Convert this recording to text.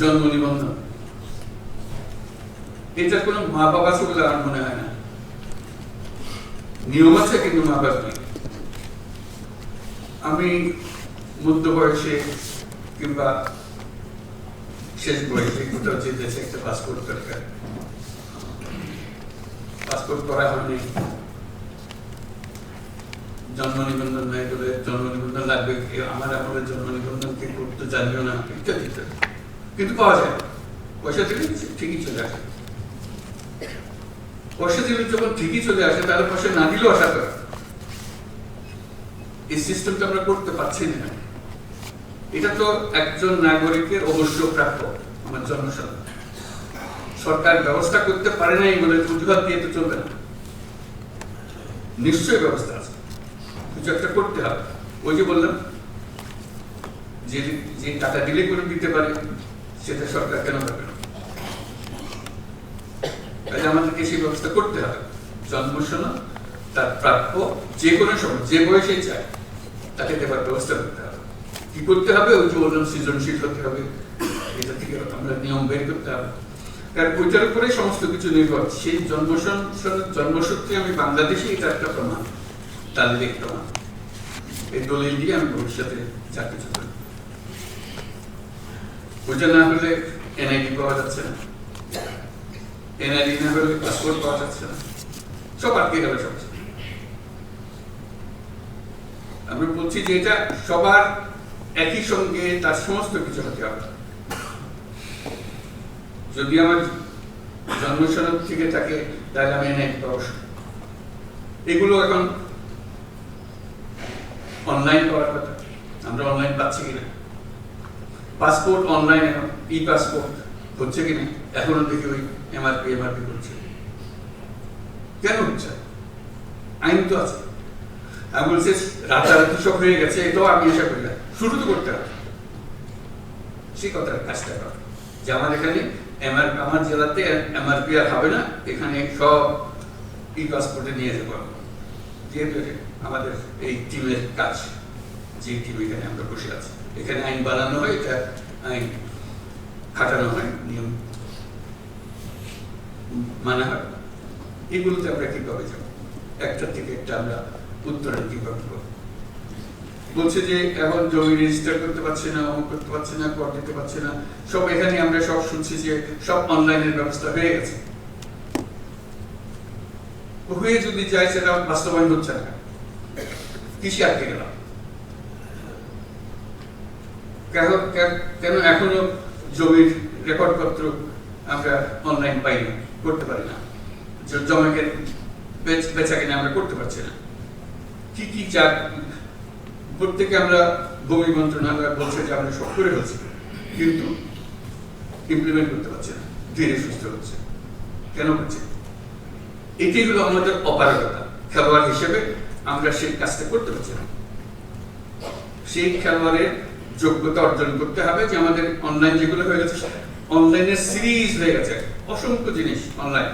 জন্ম নিবন্ধন। এটার কোনো মা বাবা আছে বলে মনে হয় না। নিয়ম আছে কিন্তু মা বাবা আমি মধ্য বয়সে কিংবা শেষ বয়সে কোথাও যে দেশে একটা পাসপোর্ট দরকার। পাসপোর্ট করা হয়নি। জন্ম নিবন্ধন নাই বলে জন্ম নিবন্ধন লাগবে। আমার আমলের জন্ম নিবন্ধন কে করতে জানিও না, ইত্যাদি ইত্যাদি। কিন্তু পাওয়া যায়। পয়সা দিলে ঠিকই চলে আসে। পয়সা দিলে যখন ঠিকই চলে আসে, তাহলে পয়সা না দিলেও আশা করে। এই সিস্টেমটা আমরা করতে পারছি না। এটা তো একজন নাগরিকের অবশ্য প্রাপ্য, আমার জন্মসাল সরকার ব্যবস্থা করতে পারে নাই বলে প্রতিবাদ দিয়ে তো চলবে না। নিশ্চয়ই ব্যবস্থা আছে। কিছু একটা করতে হবে। ওই যে বললাম, যে টাকা দিলে করে দিতে পারে সেটা সরকার কেন পারবে না? তাহলে আমাদেরকে সেই ব্যবস্থা করতে হবে। জন্মসনদ তার প্রাপ্য যে কোনো সময়, যে বয়সে চায়, তাকে দেওয়ার ব্যবস্থা করতে হবে। কি করতে হবে? ওই যে বললাম সৃজনশীল হতে হবে। এটা থেকে আমরা নিয়ম বের করতে হবে। কারণ ওইটার উপরে সমস্ত কিছু নির্ভর। সেই জন্মসন জন্মসূত্রে আমি বাংলাদেশে এটা একটা প্রমাণ তাদের প্রমাণ। এই দলিল দিয়ে আমি ভবিষ্যতে যা কিছু করি। ওইটা না হলে এনআইডি পাওয়া যাচ্ছে না। এনআইডি না হলে পাসপোর্ট পাওয়া যাচ্ছে না। সব আটকে গেল সব। আমরা বলছি যে এটা সবার একই সঙ্গে তার সমস্ত কিছু হতে হবে। যদি আমার জন্মসনদ থেকে থাকে, তাহলে আমি এনআইডি পাওয়া এগুলো এখন অনলাইন পাওয়ার কথা। আমরা অনলাইন পাচ্ছি কিনা? পাসপোর্ট অনলাইন এখন ই পাসপোর্ট হচ্ছে কিনা এখনও দেখি ওই এমআরপি এমআরপি করছে। কেন হচ্ছে? আইন তো আছে। আমি বলছি, রাতারাতি সব হয়ে গেছে, এটাও আমি আশা করি না। শুরু তো করতে হবে। সেই কথা কাজটা করা। যে আমার এখানে এমআর আমার জেলাতে এমআরপি আর হবে না, এখানে সব ই পাসপোর্টে নিয়ে যেতে পারব যেহেতু আমাদের এই টিমের কাজ। আমরা বসে আছি। এখানে আইন বানানো হয়, এটা আইন খাটানো হয়, নিয়ম মানা হয়। এগুলোতে আমরা একটা থেকে একটা আমরা উত্তরণ বলছে যে এখন জমি রেজিস্টার করতে পারছে না, অমুক করতে পারছে না, কর দিতে পারছে না। সব এখানে আমরা সব শুনছি যে সব অনলাইনের ব্যবস্থা হয়ে গেছে। হয়ে যদি যায় সেটা বাস্তবায়ন হচ্ছে না। কৃষি আটকে গেলাম। কেন এখনও জমির রেকর্ডপত্র আমরা অনলাইন পাই না করতে পারি না? জমিকে বেচা কিনা আমরা করতে পারছি না। কি কি যা প্রত্যেকে আমরা ভূমি মন্ত্রণালয় বলছে যে আমরা সব করে ফেলছি, কিন্তু ইমপ্লিমেন্ট করতে পারছি না, ধীরে সুস্থ হচ্ছে। কেন হচ্ছে? এটি হলো আমাদের অপারগতা। খেলোয়াড় হিসেবে আমরা সেই কাজটা করতে পারছি না। সেই খেলোয়াড়ের যোগ্যতা অর্জন করতে হবে যে আমাদের অনলাইন যেগুলো হয়ে গেছে অনলাইনের সিরিজ হয়ে গেছে। অসংখ্য জিনিস অনলাইন